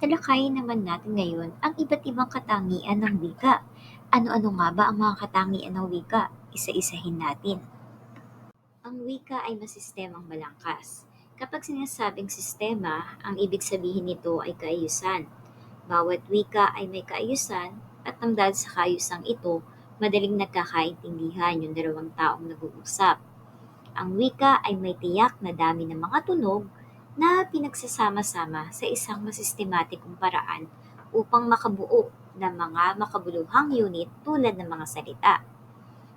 Talakayin naman natin ngayon ang iba't ibang katangian ng wika. Ano-ano nga ba ang mga katangian ng wika? Isa-isahin natin. Ang wika ay masistemang malangkas. Kapag sinasabing sistema, ang ibig sabihin nito ay kaayusan. Bawat wika ay may kaayusan at nang dahil sa kaayusang ito, madaling nagkakaintindihan yung dalawang taong nag-uusap. Ang wika ay may tiyak na dami ng mga tunog na pinagsasama-sama sa isang masistematikong paraan upang makabuo ng mga makabuluhang unit tulad ng mga salita.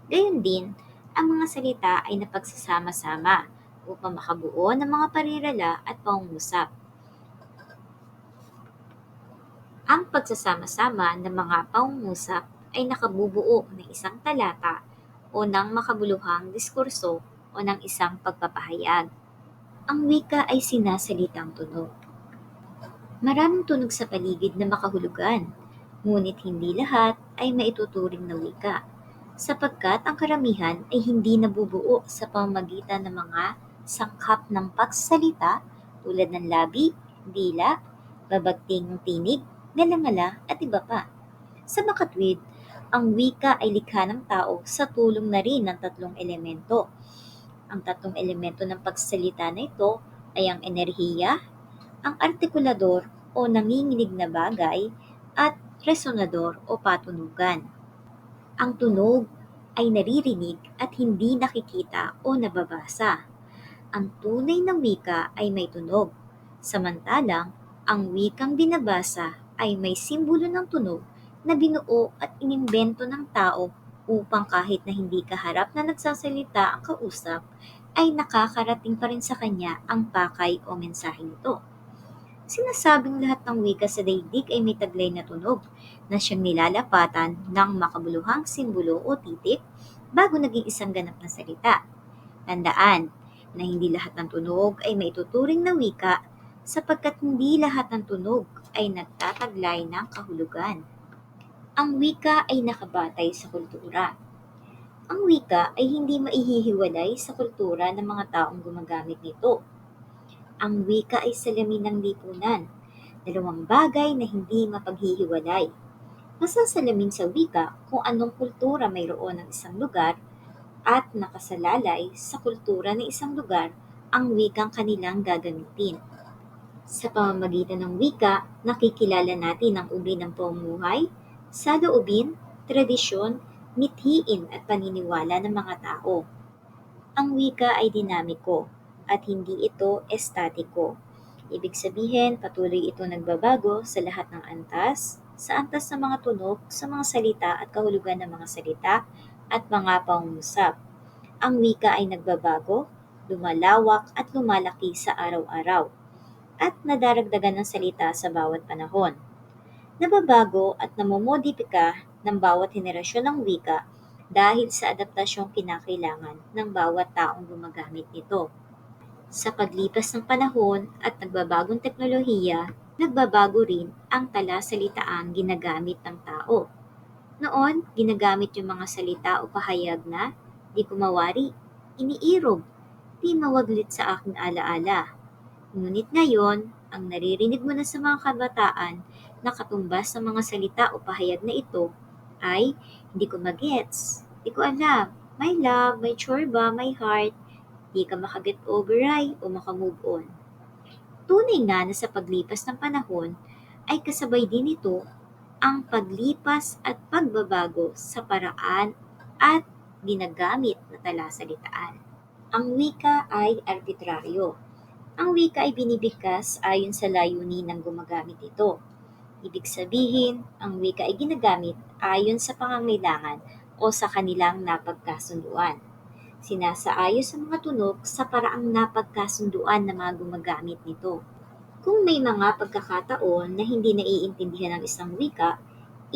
Gayun din, ang mga salita ay napagsasama-sama upang makabuo ng mga parirala at pangungusap. Ang pagsasama-sama ng mga pangungusap ay nakabubuo ng isang talata o ng makabuluhang diskurso o ng isang pagpapahayag. Ang wika ay sinasalitang tunog. Maraming tunog sa paligid na makahulugan, ngunit hindi lahat ay maituturing na wika, sapagkat ang karamihan ay hindi nabubuo sa pamamagitan ng mga sangkap ng pagsasalita tulad ng labi, dila, babagting ng tinig, galangala at iba pa. Sa makatwid, ang wika ay likha ng tao sa tulong na rin ng tatlong elemento. Ang tatlong elemento ng pagsasalita na ito ay ang enerhiya, ang artikulador o nanginginig na bagay, at resonador o patunugan. Ang tunog ay naririnig at hindi nakikita o nababasa. Ang tunay na wika ay may tunog, samantalang ang wikang binabasa ay may simbolo ng tunog na binuo at inimbento ng tao upang kahit na hindi kaharap na nagsasalita ang kausap, ay nakakarating pa rin sa kanya ang pakay o mensahe nito. Sinasabing lahat ng wika sa daigdig ay may taglay na tunog na siyang nilalapatan ng makabuluhang simbolo o titik bago naging isang ganap na salita. Tandaan na hindi lahat ng tunog ay maituturing na wika sapagkat hindi lahat ng tunog ay nagtataglay ng kahulugan. Ang wika ay nakabatay sa kultura. Ang wika ay hindi maihihiwalay sa kultura ng mga taong gumagamit nito. Ang wika ay salamin ng lipunan, dalawang bagay na hindi mapaghihiwalay. Masasalamin sa wika kung anong kultura mayroon ng isang lugar at nakasalalay sa kultura ng isang lugar ang wikang kanilang gagamitin. Sa pamamagitan ng wika, nakikilala natin ang uri ng pamumuhay, saloobin, tradisyon, mithiin at paniniwala ng mga tao. Ang wika ay dinamiko at hindi ito estatiko. Ibig sabihin, patuloy ito nagbabago sa lahat ng antas, sa antas ng mga tunog, sa mga salita at kahulugan ng mga salita at mga pangungusap. Ang wika ay nagbabago, lumalawak at lumalaki sa araw-araw at nadaragdagan ng salita sa bawat panahon nababago at namomodipika ng bawat henerasyon ng wika dahil sa adaptasyong kinakailangan ng bawat taong gumagamit nito. Sa paglipas ng panahon at nagbabagong teknolohiya, nagbabago rin ang talasalitaang ginagamit ng tao. Noon, ginagamit yung mga salita o pahayag na, di kumawari, iniirog, di mawaglit sa aking alaala. Ngunit ngayon, ang naririnig mo na sa mga kabataan na katumbas sa mga salita o pahayag na ito ay hindi ko magets, hindi ko alam, may love, may chorba, may heart, hindi ka makaget over ay o makamove on. Tunay nga na sa paglipas ng panahon ay kasabay din ito ang paglipas at pagbabago sa paraan at ginagamit na talasalitaan. Ang wika ay arbitraryo. Ang wika ay binibigkas ayon sa layunin ng gumagamit ito Ibig sabihin, ang wika ay ginagamit ayon sa pangangailangan o sa kanilang napagkasunduan. Sinasaayos sa mga tunog sa paraang napagkasunduan ng mga gumagamit nito. Kung may mga pagkakataon na hindi naiintindihan ng isang wika,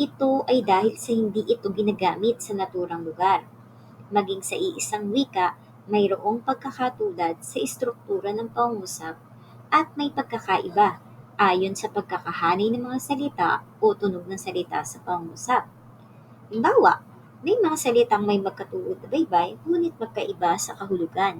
ito ay dahil sa hindi ito ginagamit sa naturang lugar. Maging sa iisang wika, mayroong pagkakatulad sa istruktura ng pangusap at may pagkakaiba ayon sa pagkakahanay ng mga salita o tunog ng salita sa pangusap. Halimbawa, may mga salitang may magkatuod na baybay, ngunit magkaiba sa kahulugan.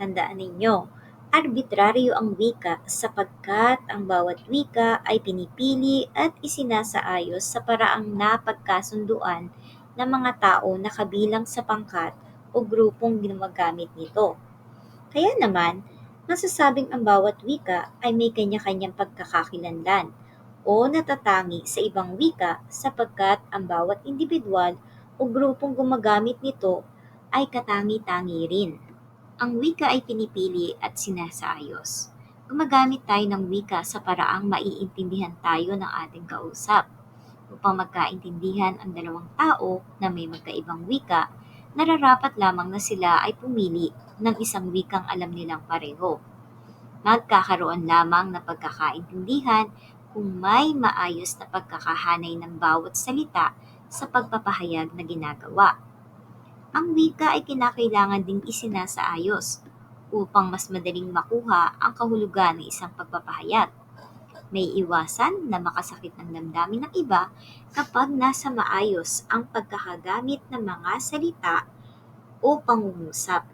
Tandaan ninyo, Arbitraryo ang wika sapagkat ang bawat wika ay pinipili at isinasaayos sa paraang napagkasunduan ng mga tao na kabilang sa pangkat o grupong gumagamit nito. Kaya naman, masasabing ang bawat wika ay may kanya-kanyang pagkakakilanlan o natatangi sa ibang wika sapagkat ang bawat individual o grupong gumagamit nito ay katangi-tangi rin. Ang wika ay pinipili at sinasaayos. Gumagamit tayo ng wika sa paraang maiintindihan tayo ng ating kausap. Upang magkaintindihan ang dalawang tao na may magkaibang wika, nararapat lamang na sila ay pumili ng isang wikang alam nilang pareho. Magkakaroon lamang ng pagkakaintindihan kung may maayos na pagkakahanay ng bawat salita sa pagpapahayag na ginagawa. Ang wika ay kinakailangan ding isinasaayos upang mas madaling makuha ang kahulugan ng isang pagpapahayag. May iwasan na makasakit ng damdamin ng iba kapag nasa maayos ang pagkakagamit ng mga salita o pangungusap.